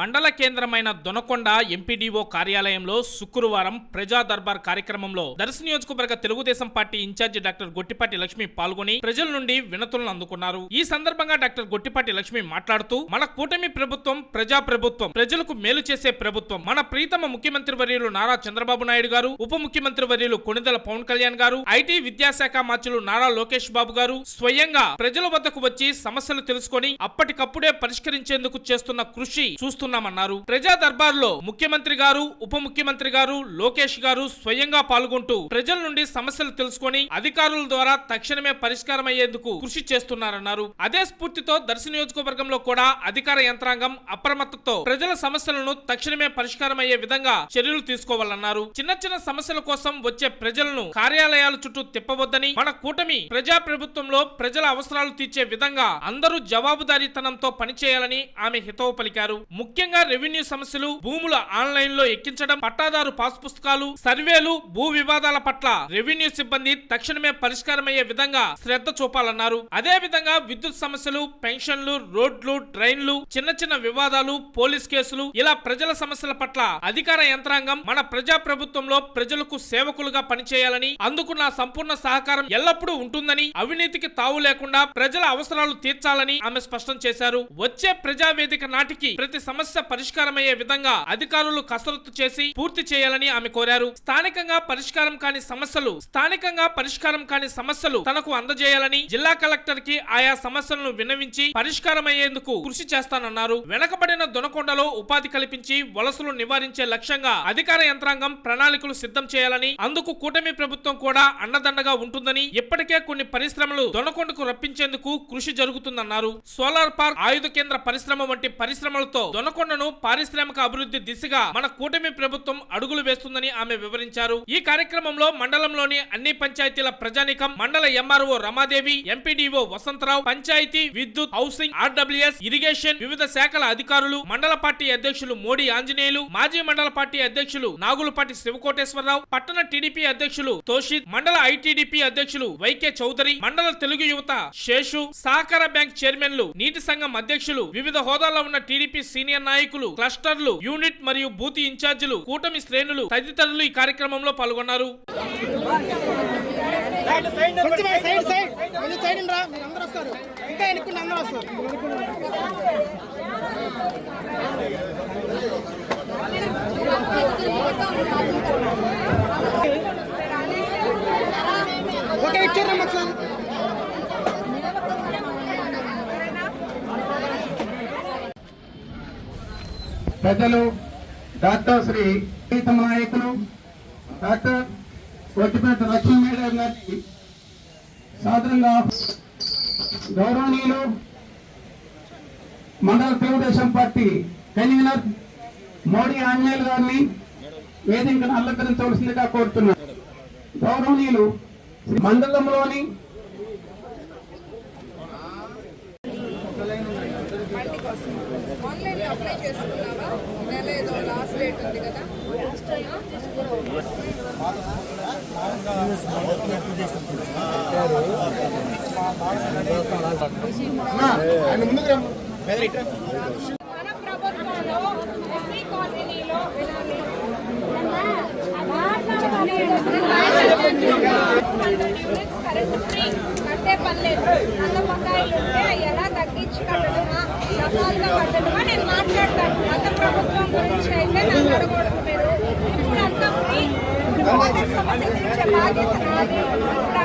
మండల కేంద్రమైన దొనకొండ ఎంపీడీఓ కార్యాలయంలో శుక్రవారం ప్రజా దర్బార్ కార్యక్రమంలో దర్శి నియోజకవర్గ Telugu Desam party incharge doctor Gottipati Lakshmi పాల్గొని ప్రజల నుండి వినతులను అందుకున్నారు. ఈ సందర్భంగా డాక్టర్ గొట్టిపాటి లక్ష్మి మాట్లాడుతూ మన కూటమి ప్రభుత్వం ప్రజా ప్రభుత్వం ప్రజలకు మేలు చేసే ప్రభుత్వం మన ప్రీతమ ముఖ్యమంత్రి వర్యులు నారా చంద్రబాబు నాయుడు గారు ఉప ముఖ్యమంత్రి వర్యులు కొణిదల పవన్ కళ్యాణ్ గారు ఐటీ విద్యాశాఖ మంత్రులు నారా లోకేష్ బాబు గారు స్వయంగా ప్రజల వద్దకు వచ్చి సమస్యలు తెలుసుకొని అప్పటికప్పుడే పరిష్కరించేందుకు చేస్తున్న కృషి చూస్తున్నామన్నారు. ప్రజా దర్బార్లో ముఖ్యమంత్రి గారు ఉప ముఖ్యమంత్రి గారు లోకేష్ గారు స్వయంగా పాల్గొంటూ ప్రజల నుండి సమస్యలు తెలుసుకొని అధికారుల ద్వారా తక్షణమే పరిష్కారం అయ్యేందుకు కృషి చేస్తున్నారన్నారు. అదే స్ఫూర్తితో దర్శి నియోజకవర్గంలో కూడా అధికార యంత్రాంగం అప్రమత్తతో ప్రజల సమస్యలను తక్షణమే పరిష్కారం అయ్యే విధంగా చర్యలు తీసుకోవాలన్నారు. చిన్న చిన్న సమస్యల కోసం వచ్చే ప్రజలను కార్యాలయాల చుట్టూ తిప్పవద్దని మన కూటమి ప్రజా ప్రభుత్వంలో ప్రజల అవసరాలు తీర్చే విధంగా అందరూ జవాబుదారీతనంతో పనిచేయాలని ఆమె హితవు పలికారు. ముఖ్యంగా రెవెన్యూ సమస్యలు భూముల ఆన్లైన్లో ఎక్కించడం పట్టాదారు పాస్ పుస్తకాలు సర్వేలు భూ వివాదాల పట్ల రెవెన్యూ సిబ్బంది తక్షణమే పరిష్కారమయ్యే విధంగా శ్రద్ధ చూపాలన్నారు. అదే విధంగా విద్యుత్ సమస్యలు పెన్షన్లు రోడ్లు ట్రైన్లు చిన్న చిన్న వివాదాలు పోలీస్ కేసులు ఇలా ప్రజల సమస్యల పట్ల అధికార యంత్రాంగం మన ప్రజా ప్రభుత్వంలో ప్రజలకు సేవకులుగా పనిచేయాలని అందుకు నా సంపూర్ణ సహకారం ఎల్లప్పుడూ ఉంటుందని అవినీతికి తావు లేకుండా ప్రజల అవసరాలు తీర్చాలని ఆమె స్పష్టం చేశారు. వచ్చే ప్రజావేదిక నాటికి ప్రతి సమస్య పరిష్కారమయ్యే విధంగా అధికారులు కసరత్తు చేసి పూర్తి చేయాలని ఆమె కోరారు. స్థానికంగా పరిష్కారం కాని సమస్యలు స్థానికంగా పరిష్కారం కాని సమస్యలు తనకు అందజేయాలని జిల్లా కలెక్టర్కి ఆయా సమస్యలను విన్నవించి పరిష్కారమయ్యేందుకు కృషి చేస్తానన్నారు. వెనకబడిన దొనకొండలో ఉపాధి కల్పించి వలసలు నివారించే లక్ష్యంగా అధికార యంత్రాంగం ప్రణాళికలు సిద్ధం చేయాలని అందుకు కూటమి ప్రభుత్వం కూడా అండదండగా ఉంటుందని ఇప్పటికే కొన్ని పరిశ్రమలు దొనకొండకు రప్పించేందుకు కృషి జరుగుతుందన్నారు. సోలార్ పార్క్ ఆయుధ కేంద్ర పరిశ్రమ వంటి పరిశ్రమలతో దొనకొండను పారిశ్రామిక అభివృద్ధి దిశగా మన కూటమి ప్రభుత్వం అడుగులు వేస్తుందని ఆమె వివరించారు. ఈ కార్యక్రమంలో మండలంలోని అన్ని పంచాయతీల ప్రజానికం మండల ఎంఆర్ఓ రమాదేవి ఎంపీడీఓ వసంతరావు పంచాయతీ విద్యుత్ హౌసింగ్ ఆర్డబ్ల్యూఎస్ ఇరిగేషన్ వివిధ శాఖల అధికారులు మండల పార్టీ అధ్యక్షులు మోడీ ఆంజనేయులు మాజీ మండల పార్టీ అధ్యక్షులు నాగులపాటి శివకోటేశ్వరరావు పట్టణ టీడీపీ అధ్యక్షులు తోషిత్ మండల ఐటీడీపీ అధ్యక్షులు వైకే చౌదరి మండల తెలుగు యువత శేషు సహకార బ్యాంక్ చైర్మన్లు నీటి సంఘం అధ్యక్షులు వివిధ హోదాల్లో ఉన్న టీడీపీ సీనియర్ నాయకులు క్లస్టర్లు యూనిట్ మరియు బూత్ ఇన్ఛార్జీలు కూటమి శ్రేణులు తదితరులు ఈ కార్యక్రమంలో పాల్గొన్నారు. అందరూ పెద్దలు డాక్టర్ శ్రీ ప్రీతమ నాయకులు డాక్టర్ కొట్టిపేట లక్ష్మీ మేడం గారికి సాధారణంగా గౌరవనీయులు మండల తెలుగుదేశం పార్టీ కన్వీనర్ మోడీ ఆంజనేయులు గారిని వేదికను అలంకరించవలసిందిగా కోరుతున్నారు గౌరవనీయులు మండలంలోని ఆన్లైన్లో అప్లై చేసుకున్నావా నెల ఏదో లాస్ట్ డేట్ ఉంది కదా మన ప్రభుత్వంలో ఎస్సీ కాలనీలో కరెంట్ ఫ్రీ కట్టే పని లేదు నల్ల బకాయిలు ఉంటే ఎలా తగ్గించి కట్టడమా రకాలుగా కట్టడమా నేను మాట్లాడతాను. గత ప్రభుత్వం గురించి అయితే నన్ను అడగకూడదు మీరు. ఇప్పుడు అంతా ఫ్రీ సమస్య తీర్చే బాధ్యత నాది. ఇప్పుడు